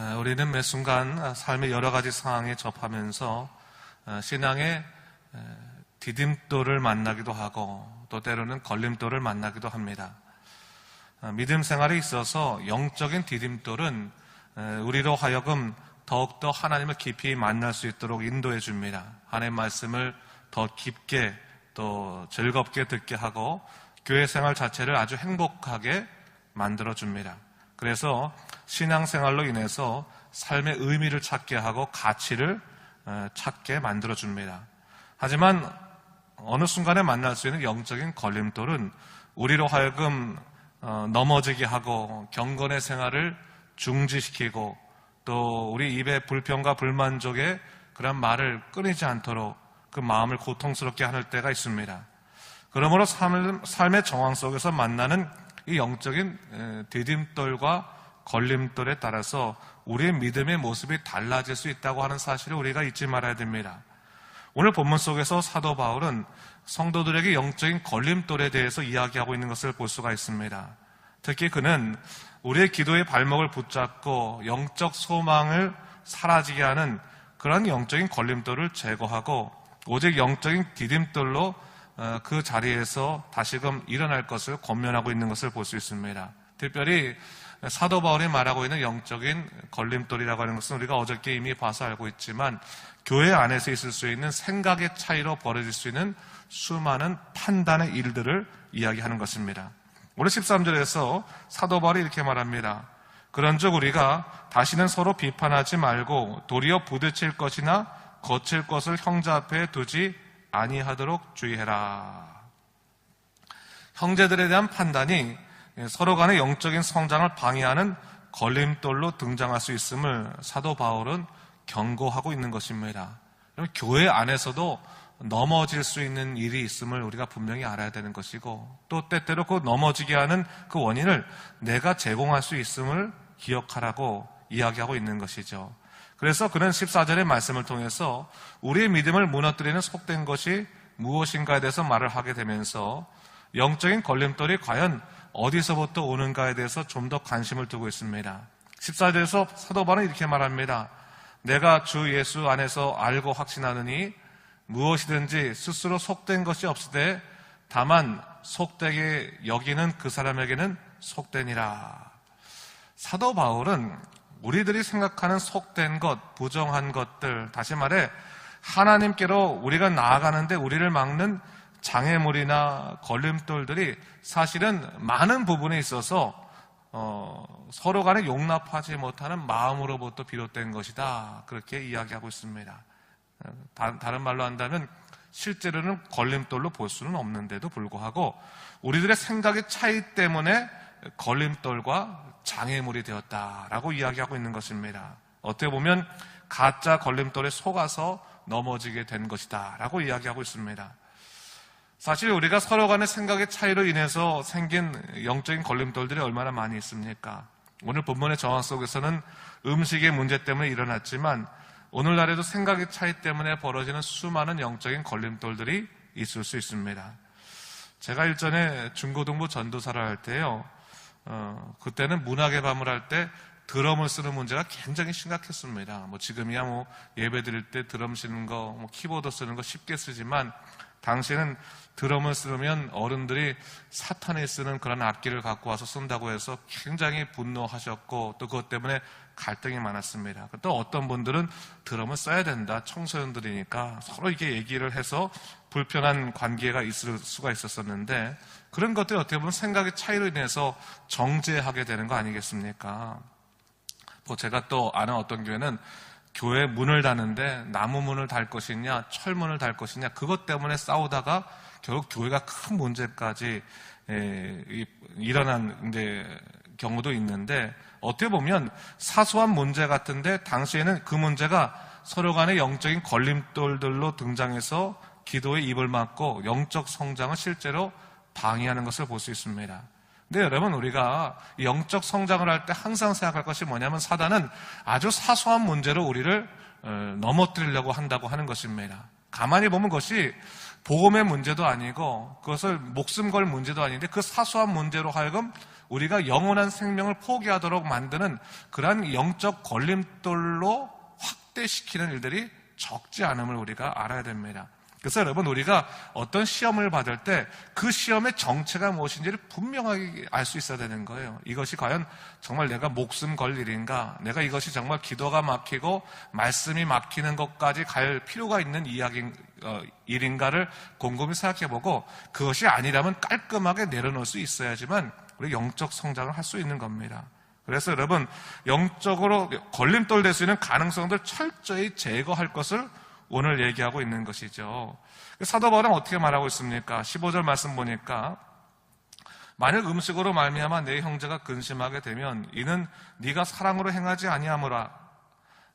어, 우리는 매 순간 삶의 여러 가지 상황에 접하면서 어, 신앙의 디딤돌을 만나기도 하고 또 때로는 걸림돌을 만나기도 합니다. 어, 믿음 생활에 있어서 영적인 디딤돌은 우리로 하여금 더욱더 하나님을 깊이 만날 수 있도록 인도해 줍니다. 하나님의 말씀을 더 깊게 또 즐겁게 듣게 하고 교회 생활 자체를 아주 행복하게 만들어 줍니다. 그래서 신앙생활로 인해서 삶의 의미를 찾게 하고 가치를 어, 찾게 만들어 줍니다. 하지만 어느 순간에 만날 수 있는 영적인 걸림돌은 우리로 하여금 어, 넘어지게 하고 경건의 생활을 중지시키고 또 우리 입에 불평과 불만족의 그런 말을 끊이지 않도록 그 마음을 고통스럽게 하는 때가 있습니다. 그러므로 삶의 정황 속에서 만나는 이 영적인 디딤돌과 걸림돌에 따라서 우리의 믿음의 모습이 달라질 수 있다고 하는 사실을 우리가 잊지 말아야 됩니다. 오늘 본문 속에서 사도 바울은 성도들에게 영적인 걸림돌에 대해서 이야기하고 있는 것을 볼 수가 있습니다. 특히 그는 우리의 기도의 발목을 붙잡고 영적 소망을 사라지게 하는 그런 영적인 걸림돌을 제거하고 오직 영적인 디딤돌로 어, 그 자리에서 다시금 일어날 것을 권면하고 있는 것을 볼 수 있습니다. 특별히 사도 바울이 말하고 있는 영적인 걸림돌이라고 하는 것은 우리가 어저께 이미 봐서 알고 있지만 교회 안에서 있을 수 있는 생각의 차이로 벌어질 수 있는 수많은 판단의 일들을 이야기하는 것입니다. 오늘 13절에서 사도 바울이 이렇게 말합니다. 그런즉 우리가 다시는 서로 비판하지 말고 도리어 부딪힐 것이나 거칠 것을 형제 앞에 두지 아니하도록 주의해라. 형제들에 대한 판단이 서로 간의 영적인 성장을 방해하는 걸림돌로 등장할 수 있음을 사도 바울은 경고하고 있는 것입니다. 교회 안에서도 넘어질 수 있는 일이 있음을 우리가 분명히 알아야 되는 것이고 또 때때로 그 넘어지게 하는 그 원인을 내가 제공할 수 있음을 기억하라고 이야기하고 있는 것이죠. 그래서 그는 14절의 말씀을 통해서 우리의 믿음을 무너뜨리는 속된 것이 무엇인가에 대해서 말을 하게 되면서 영적인 걸림돌이 과연 어디서부터 오는가에 대해서 좀 더 관심을 두고 있습니다. 14절에서 사도 바울은 이렇게 말합니다. 내가 주 예수 안에서 알고 확신하느니 무엇이든지 스스로 속된 것이 없으되 다만 속되게 여기는 그 사람에게는 속되니라. 사도 바울은 우리들이 생각하는 속된 것, 부정한 것들, 다시 말해 하나님께로 우리가 나아가는데 우리를 막는 장애물이나 걸림돌들이 사실은 많은 부분에 있어서 어, 서로 간에 용납하지 못하는 마음으로부터 비롯된 것이다. 그렇게 이야기하고 있습니다. 다, 다른 말로 한다면 실제로는 걸림돌로 볼 수는 없는데도 불구하고 우리들의 생각의 차이 때문에 걸림돌과 장애물이 되었다라고 이야기하고 있는 것입니다. 어떻게 보면 가짜 걸림돌에 속아서 넘어지게 된 것이다라고 이야기하고 있습니다. 사실 우리가 서로 간의 생각의 차이로 인해서 생긴 영적인 걸림돌들이 얼마나 많이 있습니까? 오늘 본문의 정황 속에서는 음식의 문제 때문에 일어났지만 오늘날에도 생각의 차이 때문에 벌어지는 수많은 영적인 걸림돌들이 있을 수 있습니다. 제가 일전에 중고등부 전도사를 할 때요, 어, 그때는 문학의 밤을 할 때 드럼을 쓰는 문제가 굉장히 심각했습니다. 뭐 지금이야 뭐 예배 드릴 때 드럼 쓰는 거, 뭐 키보드 쓰는 거 쉽게 쓰지만 당시에는 드럼을 쓰면 어른들이 사탄이 쓰는 그런 악기를 갖고 와서 쓴다고 해서 굉장히 분노하셨고 또 그것 때문에 갈등이 많았습니다. 또 어떤 분들은 드럼을 써야 된다. 청소년들이니까 서로 이게 얘기를 해서 불편한 관계가 있을 수가 있었었는데 그런 것들이 어떻게 보면 생각의 차이로 인해서 정제하게 되는 거 아니겠습니까? 뭐 제가 또 아는 어떤 교회는 교회 문을 닫는데 나무 문을 달 것이냐 철문을 달 것이냐 그것 때문에 싸우다가 결국 교회가 큰 문제까지 일어난 이제 경우도 있는데 어떻게 보면 사소한 문제 같은데 당시에는 그 문제가 서로 간의 영적인 걸림돌들로 등장해서 기도의 입을 막고 영적 성장을 실제로 방해하는 것을 볼 수 있습니다. 근데 여러분 우리가 영적 성장을 할 때 항상 생각할 것이 뭐냐면 사단은 아주 사소한 문제로 우리를 어, 넘어뜨리려고 한다고 하는 것입니다. 가만히 보면 그것이 보험의 문제도 아니고 그것을 목숨 걸 문제도 아닌데 그 사소한 문제로 하여금 우리가 영원한 생명을 포기하도록 만드는 그러한 영적 걸림돌로 확대시키는 일들이 적지 않음을 우리가 알아야 됩니다. 그래서 여러분 우리가 어떤 시험을 받을 때 그 시험의 정체가 무엇인지를 분명하게 알 수 있어야 되는 거예요. 이것이 과연 정말 내가 목숨 걸 일인가? 내가 이것이 정말 기도가 막히고 말씀이 막히는 것까지 갈 필요가 있는 이야기 어, 일인가를 곰곰이 생각해보고 그것이 아니라면 깔끔하게 내려놓을 수 있어야지만 우리 영적 성장을 할 수 있는 겁니다. 그래서 여러분 영적으로 걸림돌 될 수 있는 가능성들 철저히 제거할 것을 오늘 얘기하고 있는 것이죠. 사도 바울은 어떻게 말하고 있습니까? 15절 말씀 보니까 만일 음식으로 말미암아 내 형제가 근심하게 되면 이는 네가 사랑으로 행하지 아니하므라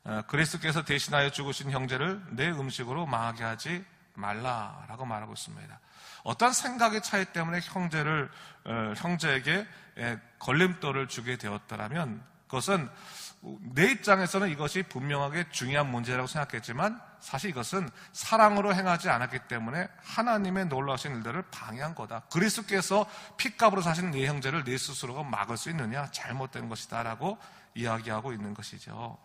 어, 그리스도께서 대신하여 죽으신 형제를 내 음식으로 망하게 하지 말라라고 말하고 있습니다. 어떤 생각의 차이 때문에 형제를 어, 형제에게 걸림돌을 주게 되었더라면 그것은 내 입장에서는 이것이 분명하게 중요한 문제라고 생각했지만 사실 이것은 사랑으로 행하지 않았기 때문에 하나님의 놀라우신 일들을 방해한 거다. 그리스도께서 핏값으로 사신 네 형제를 네 스스로가 막을 수 있느냐? 잘못된 것이다라고 이야기하고 있는 것이죠.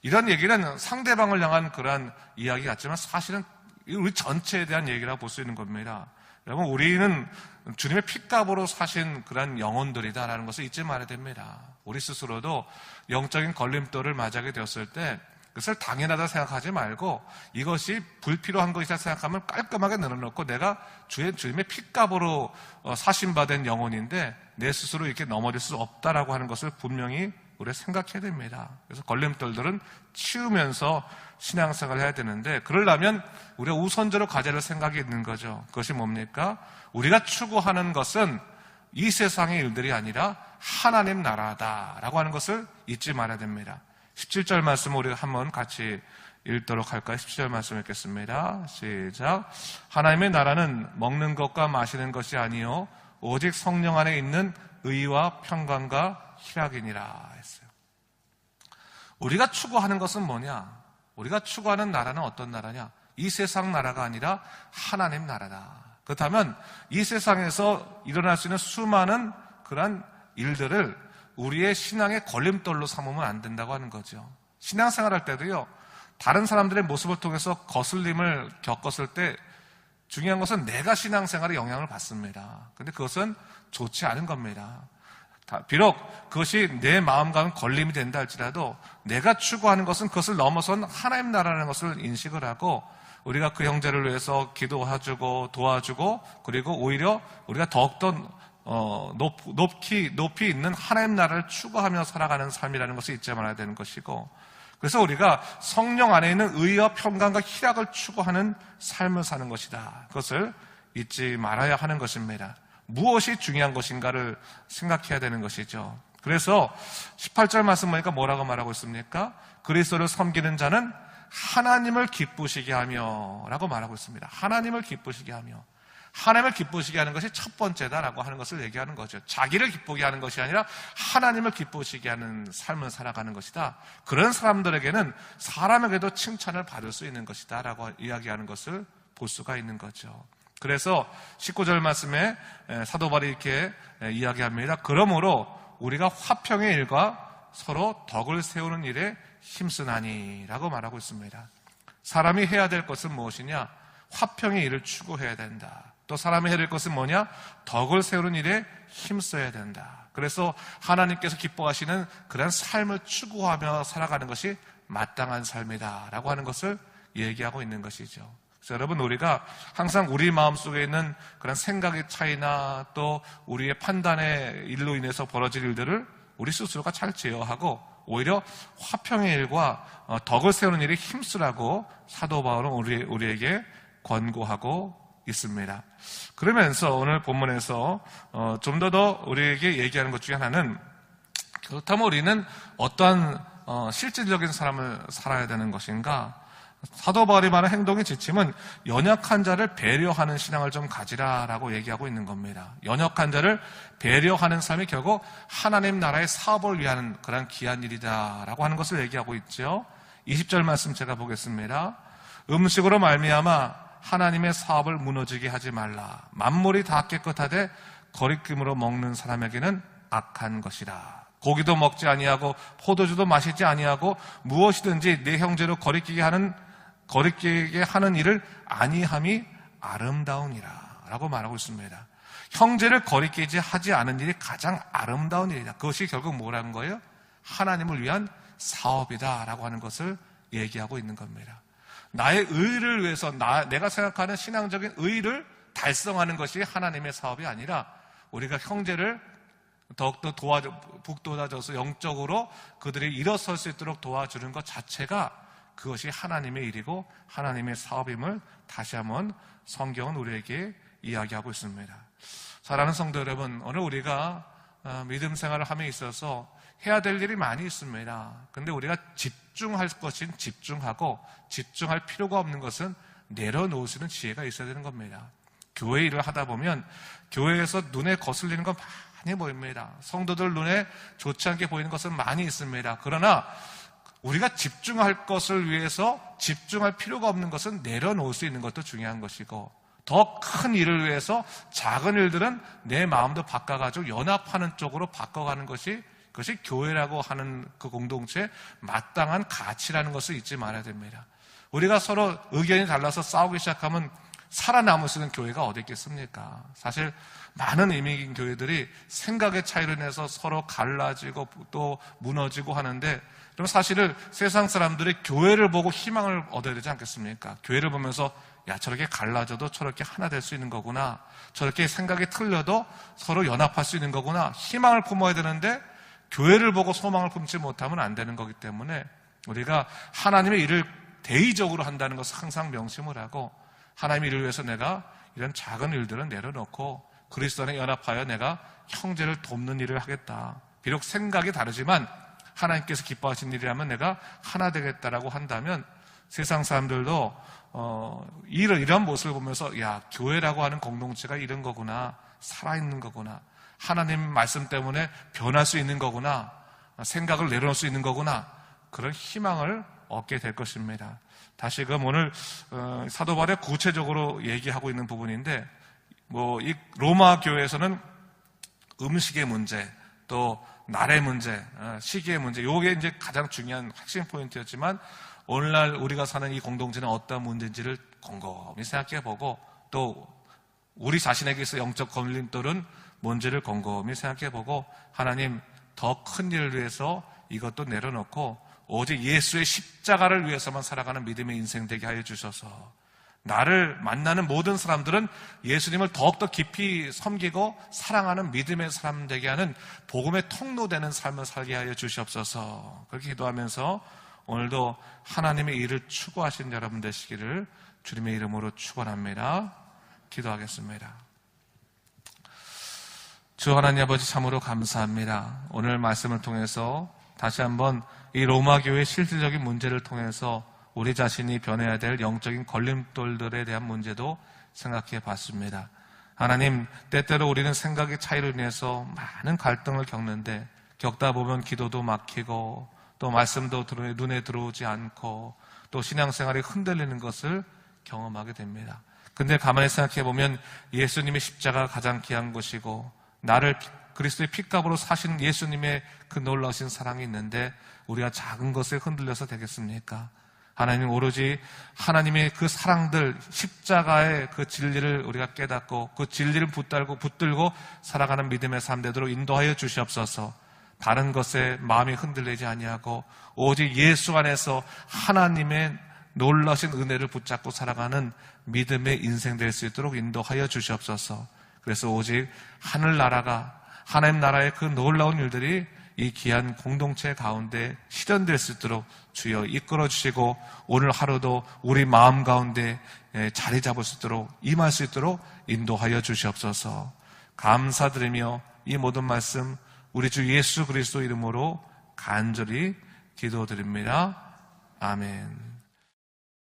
이런 얘기는 상대방을 향한 그러한 이야기 같지만 사실은 우리 전체에 대한 얘기라고 볼수 있는 겁니다. 여러분, 우리는 주님의 핏값으로 사신 그런 영혼들이다라는 것을 잊지 말아야 됩니다. 우리 스스로도 영적인 걸림돌을 맞이하게 되었을 때 그것을 당연하다 생각하지 말고 이것이 불필요한 것이다 생각하면 깔끔하게 내려놓고 내가 주의 주님의 핏값으로 어, 사신받은 영혼인데 내 스스로 이렇게 넘어질 수 없다라고 하는 것을 분명히 우리가 생각해야 됩니다. 그래서 걸림돌들은 치우면서 신앙생활을 해야 되는데 그러려면 우리가 우선적으로 할 생각이 있는 거죠. 그것이 뭡니까? 우리가 추구하는 것은 이 세상의 일들이 아니라 하나님 나라다라고 하는 것을 잊지 말아야 됩니다. 17절 말씀 우리가 한번 같이 읽도록 할까요? 17절 말씀 읽겠습니다. 시작. 하나님의 나라는 먹는 것과 마시는 것이 아니요 오직 성령 안에 있는 의와 평강과 희락이니라 했어요. 우리가 추구하는 것은 뭐냐? 우리가 추구하는 나라는 어떤 나라냐? 이 세상 나라가 아니라 하나님 나라다. 그렇다면 이 세상에서 일어날 수 있는 수많은 그러한 일들을 우리의 신앙의 걸림돌로 삼으면 안 된다고 하는 거죠. 신앙생활 할 때도요, 다른 사람들의 모습을 통해서 거슬림을 겪었을 때 중요한 것은 내가 신앙생활에 영향을 받습니다. 근데 그것은 좋지 않은 겁니다. 비록 그것이 내 마음과는 걸림이 된다 할지라도 내가 추구하는 것은 그것을 넘어선 하나님 나라라는 것을 인식을 하고 우리가 그 형제를 위해서 기도해주고 도와주고 그리고 오히려 우리가 더욱더 어, 높, 높이, 높이 있는 하나님 나라를 추구하며 살아가는 삶이라는 것을 잊지 말아야 되는 것이고 그래서 우리가 성령 안에 있는 의와 평강과 희락을 추구하는 삶을 사는 것이다. 그것을 잊지 말아야 하는 것입니다. 무엇이 중요한 것인가를 생각해야 되는 것이죠. 그래서 18절 말씀 보니까 뭐라고 말하고 있습니까? 그리스도를 섬기는 자는 하나님을 기쁘시게 하며 라고 말하고 있습니다. 하나님을 기쁘시게 하며 하나님을 기쁘시게 하는 것이 첫 번째다라고 하는 것을 얘기하는 거죠. 자기를 기쁘게 하는 것이 아니라 하나님을 기쁘시게 하는 삶을 살아가는 것이다. 그런 사람들에게는 사람에게도 칭찬을 받을 수 있는 것이다라고 이야기하는 것을 볼 수가 있는 거죠. 그래서 19절 말씀에 사도 바울이 이렇게 이야기합니다. 그러므로 우리가 화평의 일과 서로 덕을 세우는 일에 힘쓰나니라고 말하고 있습니다. 사람이 해야 될 것은 무엇이냐? 화평의 일을 추구해야 된다. 또 사람이 해야 될 것은 뭐냐? 덕을 세우는 일에 힘써야 된다. 그래서 하나님께서 기뻐하시는 그런 삶을 추구하며 살아가는 것이 마땅한 삶이다라고 하는 것을 얘기하고 있는 것이죠. 그래서 여러분 우리가 항상 우리 마음속에 있는 그런 생각의 차이나 또 우리의 판단의 일로 인해서 벌어질 일들을 우리 스스로가 잘 제어하고 오히려 화평의 일과 어, 덕을 세우는 일에 힘쓰라고 사도 바울은 우리, 우리에게 권고하고 있습니다. 그러면서 오늘 본문에서 어, 좀더 더 우리에게 얘기하는 것 중에 하나는 그렇다면 우리는 어떠한 어, 실질적인 사람을 살아야 되는 것인가? 사도 바울이 말한 행동의 지침은 연약한 자를 배려하는 신앙을 좀 가지라라고 얘기하고 있는 겁니다. 연약한 자를 배려하는 삶이 결국 하나님 나라의 사업을 위한 그런 귀한 일이다라고 하는 것을 얘기하고 있죠. 20절 말씀 제가 보겠습니다. 음식으로 말미암아 하나님의 사업을 무너지게 하지 말라. 만물이 다 깨끗하되 거리낌으로 먹는 사람에게는 악한 것이라. 고기도 먹지 아니하고 포도주도 마시지 아니하고 무엇이든지 내 형제로 거리끼게 하는 거리끼게 하는 일을 아니함이 아름다우니라라고 말하고 있습니다. 형제를 거리끼지 하지 않은 일이 가장 아름다운 일이다. 그것이 결국 뭐라는 거예요? 하나님을 위한 사업이다라고 하는 것을 얘기하고 있는 겁니다. 나의 의를 위해서 나, 내가 생각하는 신앙적인 의를 달성하는 것이 하나님의 사업이 아니라 우리가 형제를 더욱더 도와줘, 북돋아줘서 영적으로 그들이 일어설 수 있도록 도와주는 것 자체가 그것이 하나님의 일이고 하나님의 사업임을 다시 한번 성경은 우리에게 이야기하고 있습니다. 사랑하는 성도 여러분, 오늘 우리가 어, 믿음 생활을 함에 있어서 해야 될 일이 많이 있습니다. 근데 우리가 집 중할 것은 집중하고 집중할 필요가 없는 것은 내려놓으시는 지혜가 있어야 되는 겁니다. 교회 일을 하다 보면 교회에서 눈에 거슬리는 건 많이 보입니다. 성도들 눈에 좋지 않게 보이는 것은 많이 있습니다. 그러나 우리가 집중할 것을 위해서 집중할 필요가 없는 것은 내려놓을 수 있는 것도 중요한 것이고 더 큰 일을 위해서 작은 일들은 내 마음도 바꿔가지고 연합하는 쪽으로 바꿔가는 것이 그것이 교회라고 하는 그 공동체의 마땅한 가치라는 것을 잊지 말아야 됩니다. 우리가 서로 의견이 달라서 싸우기 시작하면 살아남을 수 있는 교회가 어디 있겠습니까? 사실 많은 이민인 교회들이 생각의 차이로 인해서 서로 갈라지고 또 무너지고 하는데 그럼 사실은 세상 사람들이 교회를 보고 희망을 얻어야 되지 않겠습니까? 교회를 보면서 야 저렇게 갈라져도 저렇게 하나 될 수 있는 거구나. 저렇게 생각이 틀려도 서로 연합할 수 있는 거구나. 희망을 품어야 되는데 교회를 보고 소망을 품지 못하면 안 되는 거기 때문에 우리가 하나님의 일을 대의적으로 한다는 것을 항상 명심을 하고 하나님의 일을 위해서 내가 이런 작은 일들은 내려놓고 그리스도 안에 연합하여 내가 형제를 돕는 일을 하겠다. 비록 생각이 다르지만 하나님께서 기뻐하신 일이라면 내가 하나 되겠다라고 한다면 세상 사람들도 어, 이런 이런 모습을 보면서 야 교회라고 하는 공동체가 이런 거구나 살아있는 거구나 하나님 말씀 때문에 변할 수 있는 거구나 생각을 내려놓을 수 있는 거구나 그런 희망을 얻게 될 것입니다. 다시금 오늘 어, 사도 바울에 구체적으로 얘기하고 있는 부분인데 뭐 이 로마 교회에서는 음식의 문제 또 날의 문제, 어, 시기의 문제, 요게 이제 가장 중요한 핵심 포인트였지만 오늘날 우리가 사는 이 공동체는 어떤 문제인지를 곰곰이 생각해 보고 또 우리 자신에게 서 영적 걸림돌은 뭔지를 곰곰이 생각해 보고 하나님 더 큰 일을 위해서 이것도 내려놓고 오직 예수의 십자가를 위해서만 살아가는 믿음의 인생 되게 하여 주셔서 나를 만나는 모든 사람들은 예수님을 더욱더 깊이 섬기고 사랑하는 믿음의 사람 되게 하는 복음의 통로되는 삶을 살게 하여 주시옵소서. 그렇게 기도하면서 오늘도 하나님의 일을 추구하신 여러분 되시기를 주님의 이름으로 축원합니다. 기도하겠습니다. 주 하나님 아버지 참으로 감사합니다. 오늘 말씀을 통해서 다시 한번 이 로마 교회의 실질적인 문제를 통해서 우리 자신이 변해야 될 영적인 걸림돌들에 대한 문제도 생각해 봤습니다. 하나님, 때때로 우리는 생각의 차이로 인해서 많은 갈등을 겪는데 겪다 보면 기도도 막히고 또 말씀도 눈에 들어오지 않고 또 신앙생활이 흔들리는 것을 경험하게 됩니다. 근데 가만히 생각해 보면 예수님의 십자가 가장 귀한 것이고 나를 그리스도의 핏값으로 사신 예수님의 그 놀라우신 사랑이 있는데 우리가 작은 것에 흔들려서 되겠습니까? 하나님 오로지 하나님의 그 사랑들 십자가의 그 진리를 우리가 깨닫고 그 진리를 붙들고 붙들고 살아가는 믿음의 삶 되도록 인도하여 주시옵소서. 다른 것에 마음이 흔들리지 아니하고 오직 예수 안에서 하나님의 놀라신 은혜를 붙잡고 살아가는 믿음의 인생 될 수 있도록 인도하여 주시옵소서. 그래서 오직 하늘 나라가 하나님 나라의 그 놀라운 일들이 이 귀한 공동체 가운데 실현될 수 있도록 주여 이끌어 주시고 오늘 하루도 우리 마음 가운데 예, 자리 잡을 수 있도록 임할 수 있도록 인도하여 주시옵소서. 감사드리며 이 모든 말씀 우리 주 예수 그리스도 이름으로 간절히 기도드립니다. 아멘.